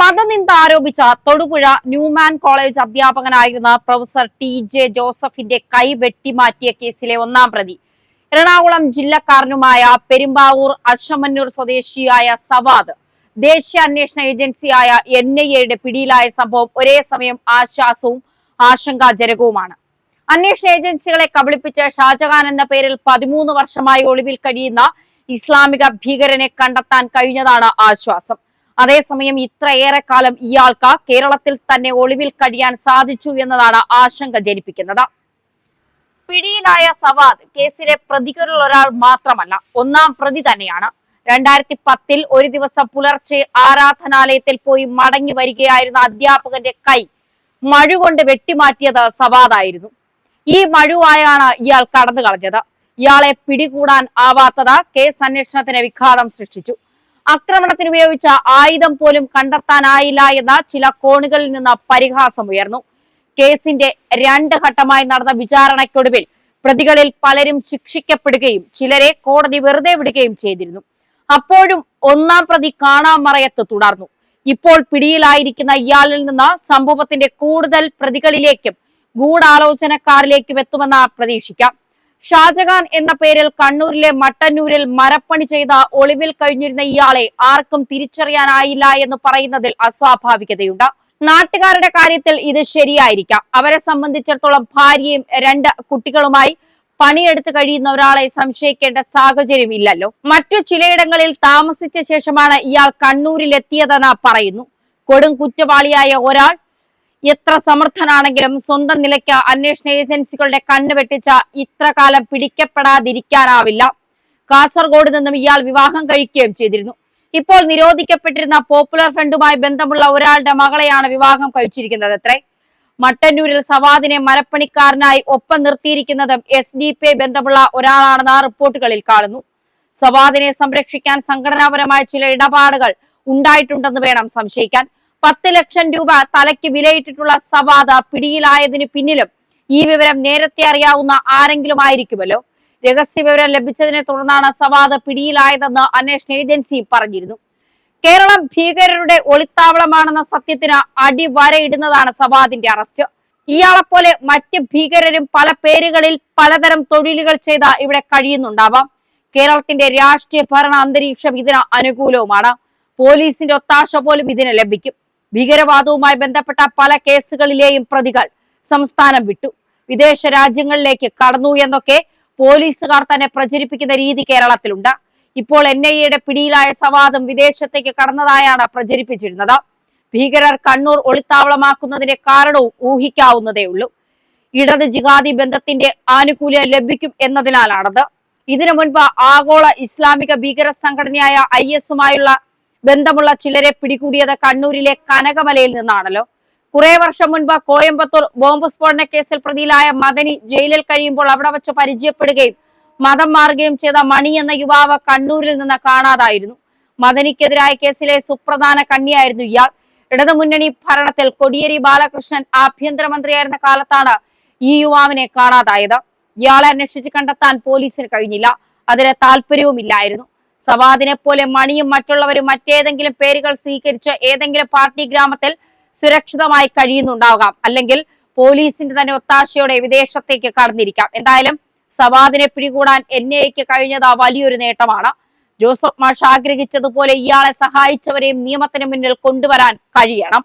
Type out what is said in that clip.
മതനിന്ദ ആരോപിച്ച Thodupuzha Newman college അധ്യാപകനായിരുന്ന professor T J ജോസഫിന്റെ കൈ വെട്ടിമാറ്റിയ കേസിലെ ഒന്നാം പ്രതി. എറണാകുളം ജില്ലക്കാരനുമായ പെരുമ്പാവൂർ അശമന്നൂർ സ്വദേശിയായ സവാദ്. ദേശീയ അന്വേഷണ ഏജൻസിയായ എൻ ഐ പിടിയിലായ സംഭവം ഒരേ സമയം ആശ്വാസവും ആശങ്കാജനകവുമാണ്. അന്വേഷണ ഏജൻസികളെ കബളിപ്പിച്ച് ഷാജഹാൻ എന്ന പേരിൽ പതിമൂന്ന് വർഷമായി ഒളിവിൽ കഴിയുന്ന ഇസ്ലാമിക ഭീകരനെ കണ്ടെത്താൻ കഴിഞ്ഞതാണ് ആശ്വാസം. അതേസമയം ഇത്രയേറെ കാലം ഇയാൾക്ക് കേരളത്തിൽ തന്നെ ഒളിവിൽ കഴിയാൻ സാധിച്ചു എന്നതാണ് ആശങ്ക ജനിപ്പിക്കുന്നത്. പിടിയിലായ സവാദ് കേസിലെ പ്രതികളിൽ ഒരാൾ മാത്രമല്ല ഒന്നാം പ്രതി തന്നെയാണ്. രണ്ടായിരത്തി പത്തിൽ ഒരു ദിവസം പുലർച്ചെ ആരാധനാലയത്തിൽ പോയി മടങ്ങി വരികയായിരുന്ന അധ്യാപകന്റെ കൈ മഴുകൊണ്ട് വെട്ടിമാറ്റിയത് സവാദായിരുന്നു. ഈ മഴുവായാണ് ഇയാൾ കടന്നു കളഞ്ഞത് ഇയാളെ പിടികൂടാൻ ആവാത്തത് കേസ് അന്വേഷണത്തിന് വിഘാതം സൃഷ്ടിച്ചു. ആക്രമണത്തിന് ഉപയോഗിച്ച ആയുധം പോലും കണ്ടെത്താനായില്ല എന്ന ചില കോണുകളിൽ നിന്ന് പരിഹാസം ഉയർന്നു. കേസിന്റെ രണ്ട് ഘട്ടമായി നടന്ന വിചാരണയ്ക്കൊടുവിൽ പ്രതികളിൽ പലരും ശിക്ഷിക്കപ്പെടുകയും ചിലരെ കോടതി വെറുതെ വിടുകയും ചെയ്തിരുന്നു. അപ്പോഴും ഒന്നാം പ്രതി കാണാമറയത്ത് തുടർന്നു. ഇപ്പോൾ പിടിയിലായിരിക്കുന്ന ഇയാളിൽ നിന്ന് സംഭവത്തിന്റെ കൂടുതൽ പ്രതികളിലേക്കും ഗൂഢാലോചനക്കാരിലേക്കും എത്തുമെന്ന് പ്രതീക്ഷിക്കാം. ഷാജഹാൻ എന്ന പേരിൽ കണ്ണൂരിലെ മട്ടന്നൂരിൽ മരപ്പണി ചെയ്ത ഒളിവിൽ കഴിഞ്ഞിരുന്ന ഇയാളെ ആർക്കും തിരിച്ചറിയാനായില്ല എന്ന് പറയുന്നതിൽ അസ്വാഭാവികതയുണ്ട്. നാട്ടുകാരുടെ കാര്യത്തിൽ ഇത് ശരിയായിരിക്കാം. അവരെ സംബന്ധിച്ചിടത്തോളം ഭാര്യയും രണ്ട് കുട്ടികളുമായി പണിയെടുത്ത് കഴിയുന്ന ഒരാളെ സംശയിക്കേണ്ട സാഹചര്യം ഇല്ലല്ലോ. മറ്റു ചിലയിടങ്ങളിൽ താമസിച്ച ശേഷമാണ് ഇയാൾ കണ്ണൂരിലെത്തിയതെന്ന് പറയുന്നു. കൊടും കുറ്റവാളിയായ ഒരാൾ എത്ര സമർത്ഥനാണെങ്കിലും സ്വന്തം നിലയ്ക്ക് അന്വേഷണ ഏജൻസികളുടെ കണ്ണു വെട്ടിച്ച ഇത്ര കാലം പിടിക്കപ്പെടാതിരിക്കാനാവില്ല. കാസർഗോഡ് നിന്നും ഇയാൾ വിവാഹം കഴിക്കുകയും ചെയ്തിരുന്നു. ഇപ്പോൾ നിരോധിക്കപ്പെട്ടിരുന്ന പോപ്പുലർ ഫ്രണ്ടുമായി ബന്ധമുള്ള ഒരാളുടെ മകളെയാണ് വിവാഹം കഴിച്ചിരിക്കുന്നത് അത്രേ. മട്ടന്നൂരിൽ സവാദിനെ മരപ്പണിക്കാരനായി ഒപ്പം നിർത്തിയിരിക്കുന്നതും എസ് ഡി പി ബന്ധമുള്ള ഒരാളാണെന്ന് റിപ്പോർട്ടുകളിൽ കാണുന്നു. സവാദിനെ സംരക്ഷിക്കാൻ സംഘടനാപരമായ ചില ഇടപാടുകൾ ഉണ്ടായിട്ടുണ്ടെന്ന് വേണം സംശയിക്കാൻ. പത്ത് ലക്ഷം രൂപ തലയ്ക്ക് വിലയിട്ടിട്ടുള്ള സവാദ പിടിയിലായതിന് പിന്നിലും ഈ വിവരം നേരത്തെ അറിയാവുന്ന ആരെങ്കിലും ആയിരിക്കുമല്ലോ രഹസ്യ വിവരം ലഭിച്ചതിനെ തുടർന്നാണ് സവാദ പിടിയിലായതെന്ന് അന്വേഷണ ഏജൻസി പറഞ്ഞിരുന്നു. കേരളം ഭീകരരുടെ ഒളിത്താവളമാണെന്ന സത്യത്തിന് അടിവരയിടുന്നതാണ് സവാദിന്റെ അറസ്റ്റ്. ഇയാളെപ്പോലെ മറ്റ് ഭീകരരും പല പേരുകളിൽ പലതരം തൊഴിലുകൾ ചെയ്ത ഇവിടെ കഴിയുന്നുണ്ടാവാം. കേരളത്തിന്റെ രാഷ്ട്രീയ ഭരണ അന്തരീക്ഷം ഇതിന് അനുകൂലവുമാണ്. പോലീസിന്റെ ഒത്താശ പോലും ഇതിന് ലഭിക്കും. ഭീകരവാദവുമായി ബന്ധപ്പെട്ട പല കേസുകളിലെയും പ്രതികൾ സംസ്ഥാനം വിട്ടു. വിദേശ രാജ്യങ്ങളിലേക്ക് കടന്നു എന്നൊക്കെ പോലീസുകാർ തന്നെ പ്രചരിപ്പിക്കുന്ന രീതി കേരളത്തിലുണ്ട്. ഇപ്പോൾ എൻ ഐ എയുടെ പിടിയിലായ സവാദം വിദേശത്തേക്ക് കടന്നതായാണ് പ്രചരിപ്പിച്ചിരുന്നത്. ഭീകരർ കണ്ണൂർ ഒളിത്താവളമാക്കുന്നതിന്റെ കാരണവും ഊഹിക്കാവുന്നതേ ഉള്ളൂ. ഇടത് ജിഹാദി ബന്ധത്തിന്റെ ആനുകൂല്യം ലഭിക്കും എന്നതിനാലാണത്. ഇതിനു മുൻപ് ആഗോള ഇസ്ലാമിക ഭീകര സംഘടനയായ ഐ എസുമായുള്ള ബന്ധമുള്ള ചിലരെ പിടികൂടിയത് കണ്ണൂരിലെ കനകമലയിൽ നിന്നാണല്ലോ. കുറെ വർഷം മുൻപ് കോയമ്പത്തൂർ ബോംബ് സ്ഫോടന കേസിൽ പ്രതിയിലായ മദനി ജയിലിൽ കഴിയുമ്പോൾ അവിടെ വെച്ച് പരിചയപ്പെടുകയും മതം മാറുകയും ചെയ്ത മണി എന്ന യുവാവ് കണ്ണൂരിൽ നിന്ന് കാണാതായിരുന്നു. മദനിക്കെതിരായ കേസിലെ സുപ്രധാന കണ്ണിയായിരുന്നു ഇയാൾ. ഇടതുമുന്നണി ഭരണത്തിൽ കൊടിയേരി ബാലകൃഷ്ണൻ ആഭ്യന്തരമന്ത്രിയായിരുന്ന കാലത്താണ് ഈ യുവാവിനെ കാണാതായത്. ഇയാളെ അന്വേഷിച്ച് കണ്ടെത്താൻ പോലീസിന് കഴിഞ്ഞില്ല. അതിന് താല്പര്യവുമില്ലായിരുന്നു സവാദിനെ പോലെ മണിയും മറ്റുള്ളവരും മറ്റേതെങ്കിലും പേരുകൾ സ്വീകരിച്ച് ഏതെങ്കിലും പാർട്ടി ഗ്രാമത്തിൽ സുരക്ഷിതമായി കഴിയുന്നുണ്ടാകാം. അല്ലെങ്കിൽ പോലീസിന്റെ തന്നെ ഒത്താശയോടെ വിദേശത്തേക്ക് കടന്നിരിക്കാം. എന്തായാലും സവാദിനെ പിടികൂടാൻ എൻ ഐക്ക് കഴിഞ്ഞത് വലിയൊരു നേട്ടമാണ്. ജോസഫ് മാഷ് ആഗ്രഹിച്ചതുപോലെ ഇയാളെ സഹായിച്ചവരെയും നിയമത്തിന് മുന്നിൽ കൊണ്ടുവരാൻ കഴിയണം.